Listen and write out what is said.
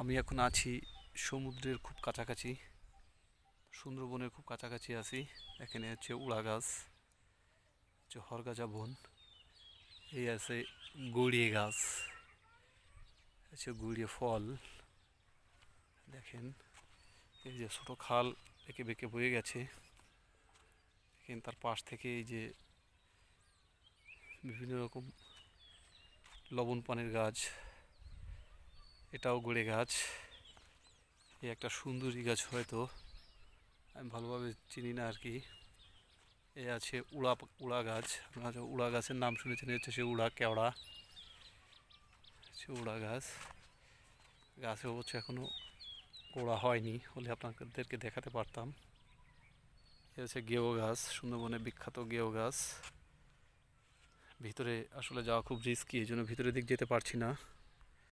আমি এখন আছি সমুদ্রের খুব কাছাকাছি, সুন্দরবনের খুব কাছাকাছি আছি। এখানে হচ্ছে উড়া গাছ, হচ্ছে হরগাজা বন, এই আছে গড়িয়ে গাছ, হচ্ছে গুড়িয়ে ফল। দেখেন, এই যে ছোটো খাল এঁকে বেঁকে বয়ে গেছে। দেখেন, তার পাশ থেকে এই যে বিভিন্ন রকম লবণ পানের গাছ এটাও গড়ে গাছ। এই একটা সুন্দরী গাছ হয়তো, আমি ভালোভাবে চিনি না আর কি। এ আছে উড়া উড়া গাছ। আপনারা উড়া গাছের নাম শুনেছেন হচ্ছে সে উড়া কেওড়া। হচ্ছে উড়া গাছ। গাছে অবশ্য এখনও ওড়া হয়নি হলে আপনাদেরকে দেখাতে পারতাম। এ হচ্ছে গেও গাছ, সুন্দরবনের বিখ্যাত গেও গাছ। ভিতরে আসলে যাওয়া খুব রিস্কি এই জন্য ভিতরের দিক যেতে পারছি না।